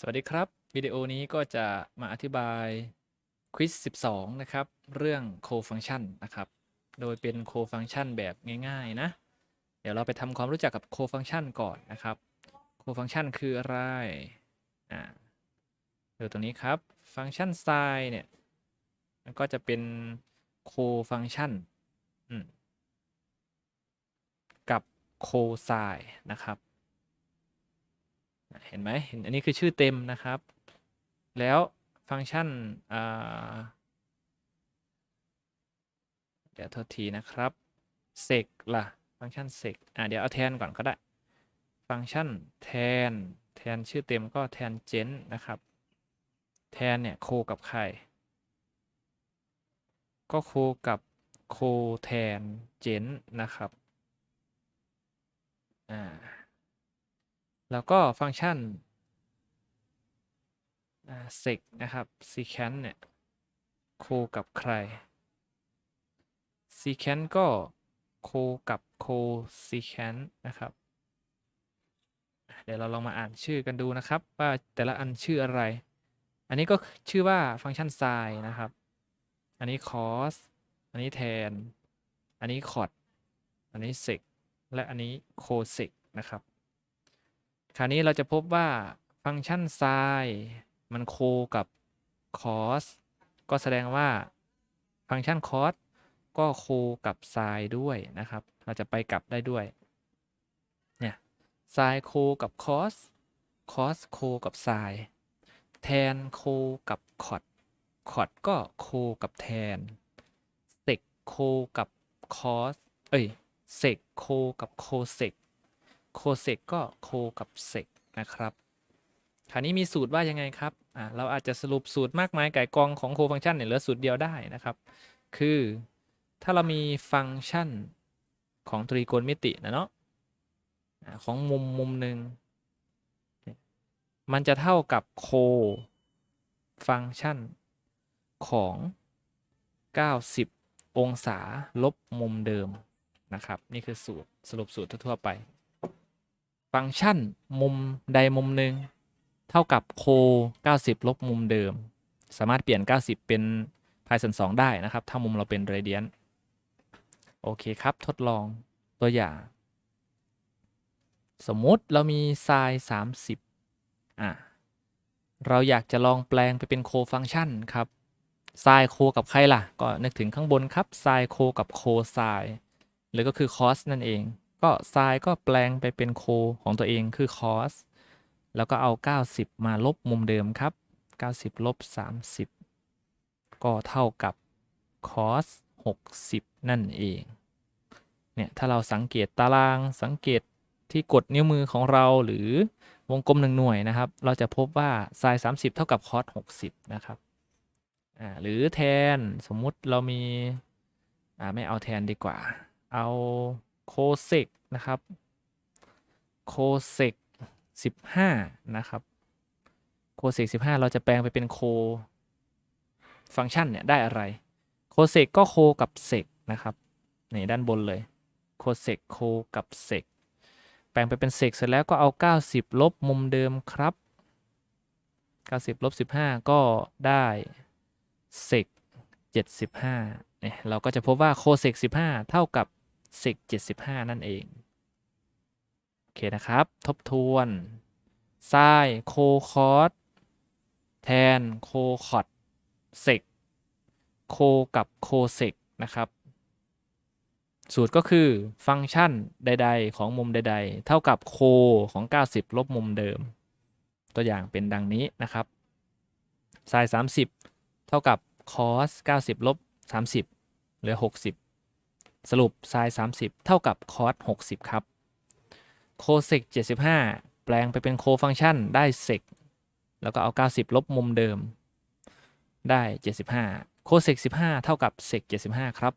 สวัสดีครับ วิดีโอนี้ก็จะมาอธิบายควิส12 นะครับ เรื่อง co-function นะครับ โดยเป็น co-function แบบง่ายๆนะ เดี๋ยวเราไปทำความรู้จักกับ co-function ก่อนนะครับ co-function คืออะไรอ่าดูตรงนี้ครับ ฟังก์ชัน sin เนี่ยมันก็จะเป็น co-function กับ cosine นะครับ เห็นไหมเห็นอันนี้คือชื่อเต็มนะครับ แล้วฟังก์ชันเดี๋ยวโทษทีนะครับ sec ล่ะ ฟังก์ชัน sec อ่าเดี๋ยวเอาแทนก่อนก็ได้ ฟังก์ชันแทน แทนชื่อเต็มก็แทนเจนนะครับ แทนเนี่ยโคกับใคร ก็โคกับโคแทนเจนนะครับ อ่า แล้วก็ฟังก์ชัน sec นะครับ secant เนี่ยโคกับใคร secant ก็โคกับ cosecant นะครับ เดี๋ยวเราลองมาอ่านชื่อกันดูนะครับ ว่าแต่ละอันชื่ออะไร อันนี้ก็ชื่อว่าฟังก์ชัน sin นะครับ อันนี้ cos อันนี้แทน อันนี้ cot อันนี้ sec และอันนี้ cosec นะครับ คราวนี้เราจะพบว่าฟังก์ชัน sin มันโคกับ cos ก็แสดงว่าฟังก์ชัน cos ก็โคกับ sin ด้วยนะครับ เราจะไปกลับได้ด้วย เนี่ย sin โคกับ cos cos โคกับ sin แทนโคกับ cot cot ก็โคกับแทน sec โคกับ cos เอ้ย sec โคกับ cosec โคเซกก็โคกับเซกนะครับ คราวนี้มีสูตรว่ายังไงครับอ่าเราอาจจะสรุปสูตรมากมายไก่กองของโคฟังก์ชันเนี่ยเหลือสูตรเดียวได้นะครับ คือถ้าเรามีฟังก์ชันของตรีโกณมิตินะเนาะของมุมมุมหนึ่งมันจะเท่ากับโคฟังก์ชันของ 90 องศาลบมุมเดิมนะครับ นี่คือสูตรสรุปสูตรทั่วๆไป ฟังก์ชันมุมใดมุมหนึ่งเท่ากับโค 90 ลบมุมเดิม สามารถเปลี่ยน 90 เป็นพายส่วน2ได้นะครับ ถ้ามุมเราเป็นเรเดียนโอเคครับ ทดลองตัวอย่าง สมมุติเรามีไซน์30 อะ เราอยากจะลองแปลงไปเป็นโคฟังก์ชันครับไซน์โคกับใครล่ะ ก็นึกถึงข้างบนครับไซน์โคกับโคไซน์หรือก็คือคอสนั่นเอง ก็ไซน์ก็แปลงไปเป็นโคของตัวเองคือคอสแล้วก็เอา 90 มาลบมุมเดิมครับ 90 ลบ 30 ก็เท่ากับ cos 60 นั่นเอง เนี่ย ถ้าเราสังเกตตารางสังเกตที่กดนิ้วมือของเราหรือวงกลมหนึ่งหน่วยนะครับ เราจะพบว่า sin 30 เท่ากับ cos 60 นะครับ อ่า หรือแทนสมมุติเรามี อ่า ไม่เอาแทนดีกว่า เอา cosec นะครับ cosec 15 นะครับโคเซก15 เราจะแปลงไปเป็นโคฟังก์ชันเนี่ยได้อะไรโคเซกก็โคกับเซกนะครับนี่ด้านบนเลยโคเซกโคกับเซกแปลงไปเป็นเซกเสร็จแล้วก็เอา 90 ลบมุมเดิมครับ 90 ลบ 15 ก็ได้เซก75เนี่ยเราก็จะพบว่าโคเซก15 เท่ากับ เซก75 นั่นเอง โอเคนะครับ ทบทวนไซโคคอสแทนโคคอตเซกโคกับโคเซกนะครับ สูตรก็คือฟังก์ชันใด ๆ ของมุมใด ๆ เท่ากับโคของ 90 ลบมุมเดิม ตัวอย่างเป็นดังนี้นะครับไซน์30 เท่ากับคอส90 ลบ 30 เหลือ 60 สรุปไซ30 เท่ากับคอส60 ครับโคเซก75 แปลงไปเป็นโคฟังก์ชันได้เซกแล้วก็เอา 90 ลบมุมเดิม ได้ 75โคเซก15 เท่ากับเซก75 ครับ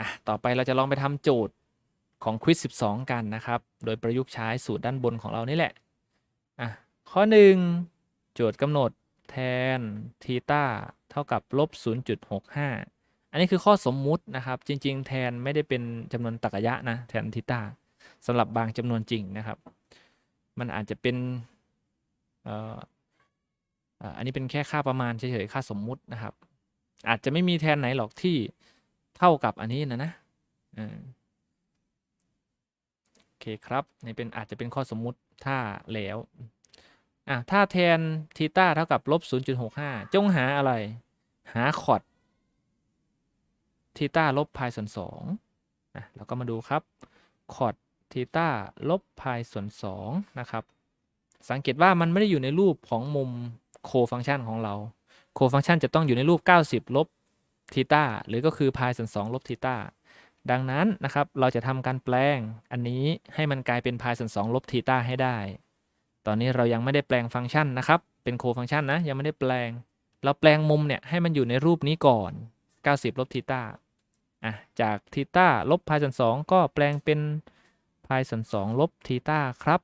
อะ ต่อไปเราจะลองไปทำโจทย์ของควิส12 กันนะครับ โดยประยุกต์ใช้สูตรด้านบนของเรานี่แหละ อะ ข้อ 1 โจทย์กำหนดแทนทีตาเท่ากับลบ0.65 อันนี้คือข้อสมมุตินะครับ จริง ๆ แทนไม่ได้เป็นจำนวนตรรกยะนะ แทนทีตาสำหรับบางจำนวนจริงนะครับ มันอาจจะเป็นอันนี้เป็นแค่ค่าประมาณเฉยๆค่าสมมุตินะครับ อาจจะไม่มีแทนไหนหรอกที่เท่ากับอันนี้นะนะโอเคครับนี่เป็นอาจจะเป็นข้อสมมุติถ้าแล้วอะถ้าแทนทีต้าเท่ากับลบ0.65 จงหาอะไร หาคอร์ด ทีตาลบพายส่วน2อะเราก็มาดูครับคอดทีตาลบพายส่วน2นะครับ สังเกตว่ามันไม่ได้อยู่ในรูปของมุมโคฟังชันของเรา โคฟังชันจะต้องอยู่ในรูป 90 ลบทีตาหรือก็คือพายส่วน2ลบทีตาดังนั้นนะครับเราจะทำการแปลงอันนี้ให้มันกลายเป็นพายส่วน2ลบทีตาให้ได้ ตอนนี้เรายังไม่ได้แปลงฟังก์ชันนะครับ เป็นโคฟังก์ชันนะยังไม่ได้แปลง เราแปลงมุมเนี่ยให้มันอยู่ในรูปนี้ก่อน 90 ลบทีตา อะจากทีต้าลบพายส่วน2ก็แปลงเป็นพายส่วน2ลบทีต้าครับ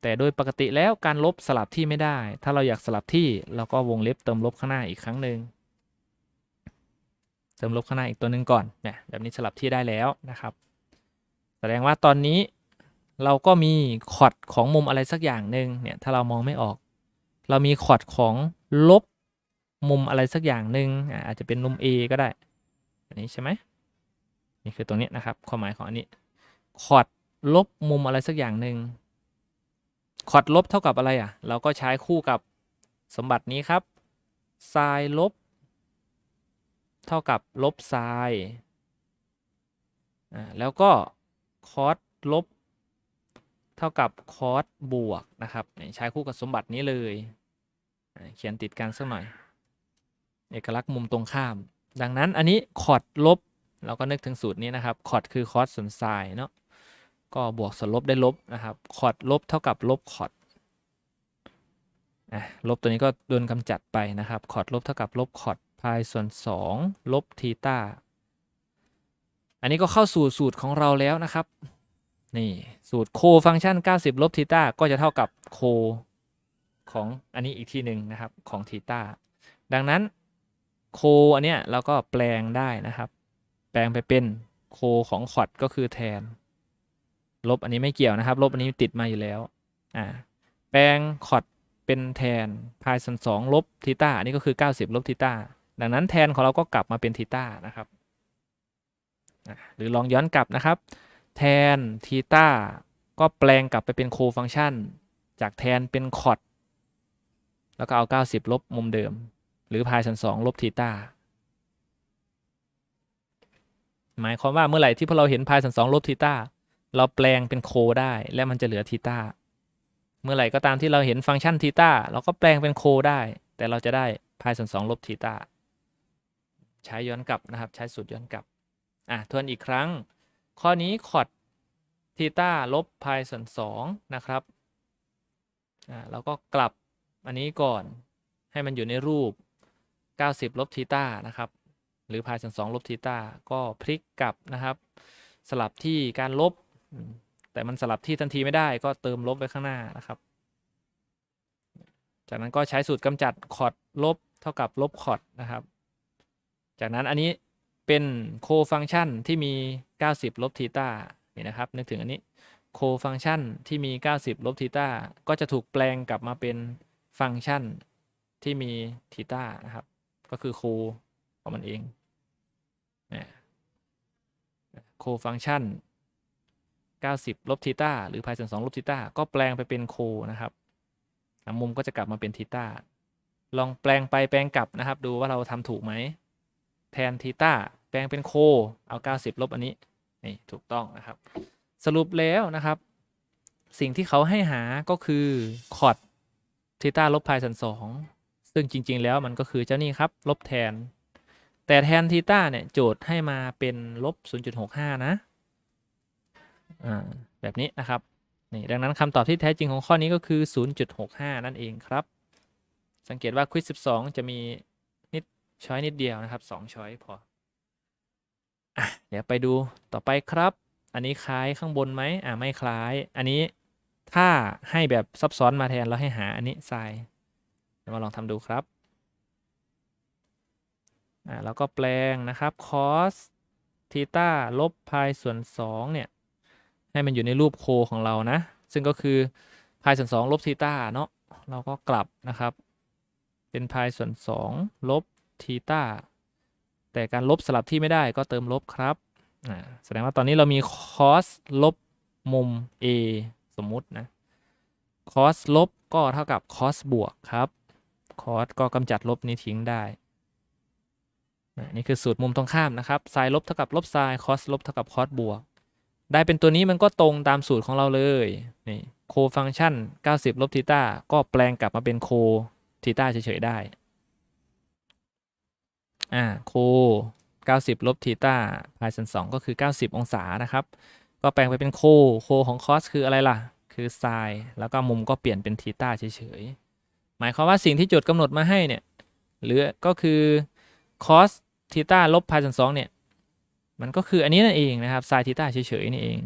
แต่โดยปกติแล้วการลบสลับที่ไม่ได้ ถ้าเราอยากสลับที่เราก็วงเล็บเติมลบข้างหน้าอีกครั้งหนึ่งเติมลบข้างหน้าอีกตัวหนึ่งก่อนเนี่ยแบบนี้สลับที่ได้แล้วนะครับ แสดงว่าตอนนี้เราก็มีคอร์ดของมุมอะไรสักอย่างหนึ่งเนี่ยถ้าเรามองไม่ออก เรามีคอร์ดของลบมุมอะไรสักอย่างหนึ่งอะอาจจะเป็นมุม A ก็ได้ อันนี้ใช่ไหมนี่คือตรงนี้นะครับความหมายของอันนี้คอร์ดลบมุมอะไรสักอย่างหนึ่งคอร์ดลบเท่ากับอะไรอะ เราก็ใช้คู่กับสมบัตินี้ครับไซน์ลบ เท่ากับลบไซน์อ่าแล้วก็คอร์สลบ เท่ากับคอร์สบวกนะครับใช้คู่กับสมบัตินี้เลย เขียนติดกันสักหน่อย เอกลักษณ์มุมตรงข้าม ดังนั้นอันนี้คอร์ดลบ เราก็นึกถึงสูตรนี้นะครับคอร์ดคือคอสส่วนไซน์เนาะก็บวกส่วนลบได้ลบนะครับคอร์ดลบเท่ากับลบคอร์ดอะลบตัวนี้ก็โดนกำจัดไปนะครับคอร์ดลบเท่ากับลบคอร์ดพายส่วน 2 ลบทีตาอันนี้ก็เข้าสู่สูตรของเราแล้วนะครับนี่สูตรโคฟังก์ชัน 90 ลบทีตาก็จะเท่ากับโคของอันนี้อีกทีหนึ่งนะครับของทีตาดังนั้น โคอันเนี้ยเราก็แปลงได้นะครับ แปลงไปเป็นโคของคอดก็คือแทน ลบอันนี้ไม่เกี่ยวนะครับ ลบอันนี้ติดมาอยู่แล้วอ่าแปลงคอดเป็นแทนพายส่วน2ลบทีตาอันนี้ก็คือ 90 ลบทีตาดังนั้นแทนของเราก็กลับมาเป็นทีตานะครับหรือลองย้อนกลับนะครับ แทนทีตาก็แปลงกลับไปเป็นโคฟังก์ชัน จากแทนเป็นคอร์ดแล้วก็เอา 90 ลบมุมเดิม รือพายส่วน2ลบทีตาหมายความว่าเมื่อไหร่ที่พวกเราเห็นพายส่วน2ลบทีตาเราแปลงเป็นโคได้และมันจะเหลือทีตาเมื่อไหร่ก็ตามที่เราเห็นฟังก์ชันทีตาเราก็แปลงเป็นโคได้ แต่เราจะได้พายส่วน2ลบทีตาใช้ย้อนกลับนะครับ ใช้สูตรย้อนกลับอะทวนอีกครั้ง ข้อนี้คอดทีตาลบพายส่วน2นะครับอ่าเราก็กลับอันนี้ก่อนให้มันอยู่ในรูป 90 ลบทีตานะครับ หรือพายส่วน2ลบทีตาก็พลิกกลับนะครับ สลับที่การลบ แต่มันสลับที่ทันทีไม่ได้ก็เติมลบไว้ข้างหน้านะครับ จากนั้นก็ใช้สูตรกำจัดคอร์ดลบเท่ากับลบคอร์ดนะครับ จากนั้นอันนี้เป็นโคฟังชันที่มี 90 ลบทีตานี่นะครับ นึกถึงอันนี้โคฟังชันที่มี 90 ลบทีตาก็จะถูกแปลงกลับมาเป็นฟังก์ชันที่มีทีตานะครับ ก็คือโคของมันเองโคฟังก์ชัน 90 ลบทีตาหรือพายส่วน2ลบทีตาก็แปลงไปเป็นโคนะครับ มุมก็จะกลับมาเป็นทีตาลองแปลงไปแปลงกลับนะครับ ดูว่าเราทำถูกไหม แทนทีตาแปลงเป็นโค เอา 90 ลบอันนี้ นี่ถูกต้องนะครับ สรุปแล้วนะครับ สิ่งที่เขาให้หาก็คือคอร์ดทีตาลบพายส่วน2 ซึ่งจริง ๆ แล้วมันก็คือเจ้านี่ครับ ลบแทน แต่แทนทีต้าเนี่ยโจทย์ให้มาเป็นลบ 0.65 นะอ่าแบบนี้นะครับนี่ดังนั้นคำตอบที่แท้จริงของข้อนี้ก็คือ 0.65 นั่นเองครับ สังเกตว่าควิส12 จะมีนิดช้อยนิดเดียวนะครับ 2 ช้อยพออเดี๋ยวไปดูต่อไปครับ อันนี้คล้ายข้างบนไหมอ่าไม่คล้าย อันนี้ถ้าให้แบบซับซ้อนมาแทนเราให้หาอันนี้ทราย มาลองทำดูครับอ่าแล้วก็แปลงนะครับ cos ทีตาลบพายส่วน2เนี่ยให้มันอยู่ในรูปโคของเรานะ ซึ่งก็คือพายส่วน2ลบทีตาเนาะเราก็กลับนะครับ เป็นพายส่วน2ลบทีตาแต่การลบสลับที่ไม่ได้ก็เติมลบครับแสดงว่าตอนนี้เรามี cos ลบมุม a สมมุตินะ cos ลบก็เท่ากับ cos บวกครับ cos ก็กำจัดลบนี้ทิ้งได้ นี่คือสูตรมุมตรงข้ามนะครับ sin ลบเท่ากับลบ sin cos ลบเท่ากับ cos บวก ได้เป็นตัวนี้มันก็ตรงตามสูตรของเราเลย นี่โคฟังชัน 90 ลบทีตาก็แปลงกลับมาเป็นโคทีตาเฉยๆได้ อ่าโค 90 ลบทีตาพายส่วน2ก็คือ 90 องศานะครับ ก็แปลงไปเป็นโค โคของคอสคืออะไรล่ะ คือไซน์แล้วก็มุมก็เปลี่ยนเป็นทีตาเฉยๆ มายความว่าสิ่งที่โจทย์กำหนดมาให้เนี่ยหรือก็คือคอสทีตาลบพายส่วน2เนี่ยมันก็คืออันนี้นั่นเองนะครับไซน์ทีตาเฉยๆนี่เอง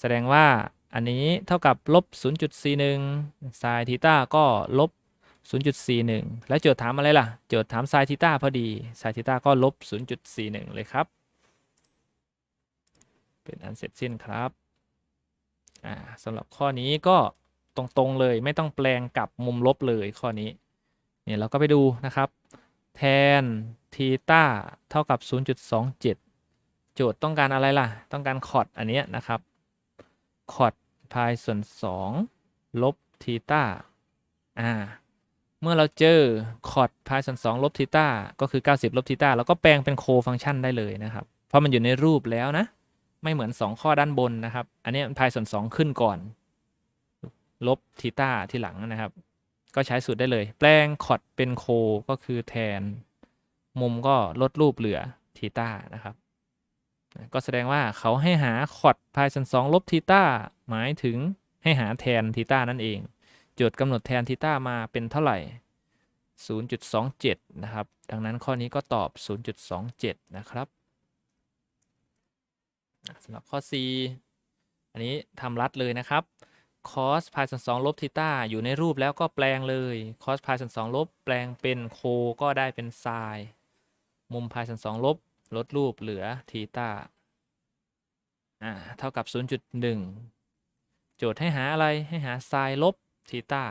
แสดงว่าอันนี้เท่ากับลบ0.41ไซน์ทีตาก็ลบ0.41 แล้วโจทย์ถามอะไรล่ะ โจทย์ถามไซน์ทีตาพอดีไซน์ทีตาก็ลบ 0.41 เลยครับ เป็นอันเสร็จสิ้นครับสำหรับข้อนี้ก็ ตรงๆเลย ไม่ต้องแปลงกลับมุมลบเลยข้อนี้เนี่ยเราก็ไปดูนะครับ แทนทีต้าเท่ากับ 0.27 โจทย์ต้องการอะไรล่ะ ต้องการคอร์ดอันนี้นะครับคอร์ดพายส่วน 2 ลบทีต้าอ่าเมื่อเราเจอคอร์ดพายส่วน2ลบทีต้าก็คือ 90 ลบทีต้าเราก็แปลงเป็นโคฟังก์ชันได้เลยนะครับ เพราะมันอยู่ในรูปแล้วนะ ไม่เหมือน 2 ข้อด้านบนนะครับ อันนี้พายส่วน 2 ขึ้นก่อน ลบทีตาที่หลังนะครับ ก็ใช้สูตรได้เลย แปลงคอดเป็นโคก็คือแทน มุมก็ลดรูปเหลือทีตานะครับ ก็แสดงว่าเขาให้หาคอดพายส่วน2ลบทีตาหมายถึงให้หาแทนทีตานั่นเองจทย์กำหนดแทนทีตามาเป็นเท่าไหร่ 0.27 นะครับ ดังนั้นข้อนี้ก็ตอบ 0.27 นะครับสำหรับข้อ C อันนี้ทำรัดเลยนะครับ cos พายส่วน2ลบทีตาอยู่ในรูปแล้วก็แปลงเลย cos พายส่วน2ลบแปลงเป็นโคก็ได้เป็นไซน์มุมพายส่วน2ลบลดรูปเหลือทีตาอ่าเท่ากับ 0.1 โจทย์ให้หาอะไรให้หาไซน์ลบทีตา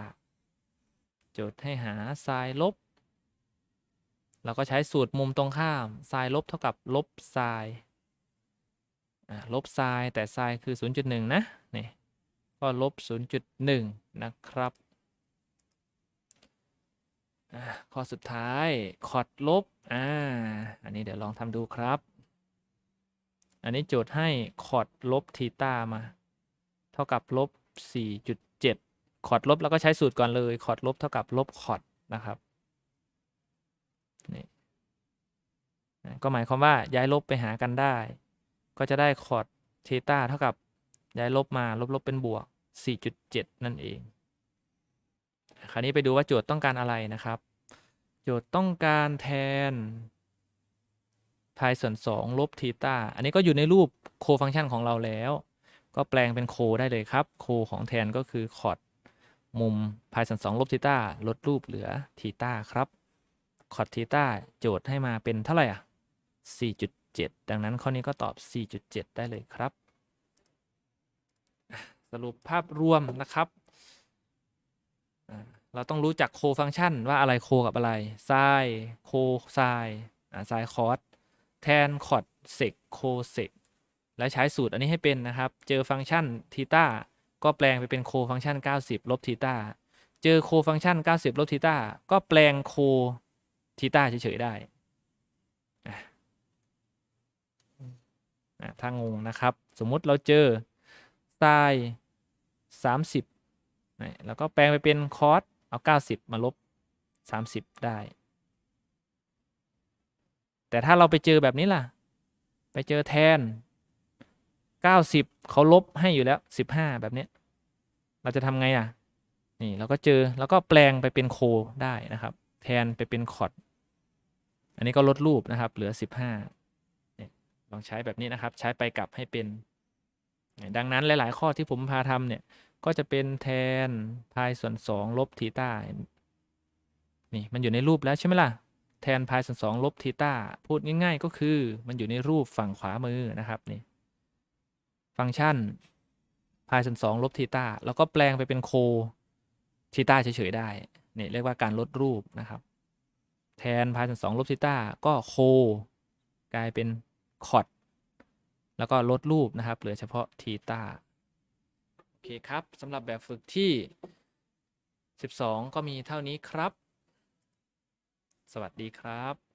โจทย์ให้หาไซน์ลบ เราก็ใช้สูตรมุมตรงข้ามไซน์ลบเท่ากับลบไซน์ลบไซน์แต่ไซน์คือ 0.1 นะนี่ ก็ลบ 0.1 นะครับข้อสุดท้ายคอร์ดลบ อ่า อันนี้เดี๋ยวลองทำดูครับ อันนี้โจทย์ให้คอร์ดลบทีตามา เท่ากับลบ 4.7คอร์ดลบแล้วก็ใช้สูตรก่อนเลยคอร์ดลบเท่ากับลบคอร์ดนะครับ นี่ ก็หมายความว่าย้ายลบไปหากันได้ ก็จะได้คอร์ดทีตาเท่ากับ ย้ายลบมาลบลบเป็นบวก 4.7 นั่นเอง คราวนี้ไปดูว่าโจทย์ต้องการอะไรนะครับ โจทย์ต้องการแทนพายส่วน 2 ลบทีตาอันนี้ก็อยู่ในรูปโคฟังก์ชันของเราแล้ว ก็แปลงเป็นโคได้เลยครับ โคของแทนก็คือคอร์ดมุมพายส่วน2ลบทีตาลดรูปเหลือทีตาครับคอร์ดทีตาโจทย์ให้มาเป็นเท่าไหร่อะ4.7 ดังนั้นข้อนี้ก็ตอบ 4.7 ได้เลยครับ สรุปภาพรวมนะครับ เราต้องรู้จักโคฟังก์ชันว่าอะไรโคกับอะไรไซโคไซไซคอสแทนคอร์ดเซกโคเซกและใช้สูตรอันนี้ให้เป็นนะครับ เจอฟังก์ชันทีตาก็แปลงไปเป็นโคฟังก์ชัน 90 ลบทีตาเจอโคฟังก์ชัน 90 ลบทีตาก็แปลงโคทีตาเฉยๆได้ถ้างงนะครับ สมมุติเราเจอ ไซสามสิบแล้วก็แปลงไปเป็นคอสเอา 90 มาลบ 30 ได้ แต่ถ้าเราไปเจอแบบนี้ล่ะ ไปเจอแทน 90 เขาลบให้อยู่แล้ว 15 แบบนี้ เราจะทำไงอะ นี่เราก็เจอแล้วก็แปลงไปเป็นโคได้นะครับ แทนไปเป็นคอร์ดอันนี้ก็ลดรูปนะครับ เหลือ 15ลองใช้แบบนี้นะครับ ใช้ไปกลับให้เป็น ดังนั้นหลาย ๆ ข้อที่ผมพาทำเนี่ย ก็จะเป็นแทนพายส่วน2ลบทีตานี่มันอยู่ในรูปแล้วใช่ไหมล่ะ แทนพายส่วน2ลบทีตาพูดง่าย ๆ ก็คือมันอยู่ในรูปฝั่งขวามือนะครับนี่ฟังก์ชันพายส่วน2ลบทีตาแล้วก็แปลงไปเป็นโคทีต้าเฉย ๆ ได้เนี่ยเรียกว่าการลดรูปนะครับแทนพายส่วนสองลบทีต้าก็โคกลายเป็นคอด แล้วก็ลดรูปนะครับ เหลือเฉพาะทีตาโอเคครับสำหรับแบบฝึกที่ 12 ก็มีเท่านี้ครับ สวัสดีครับ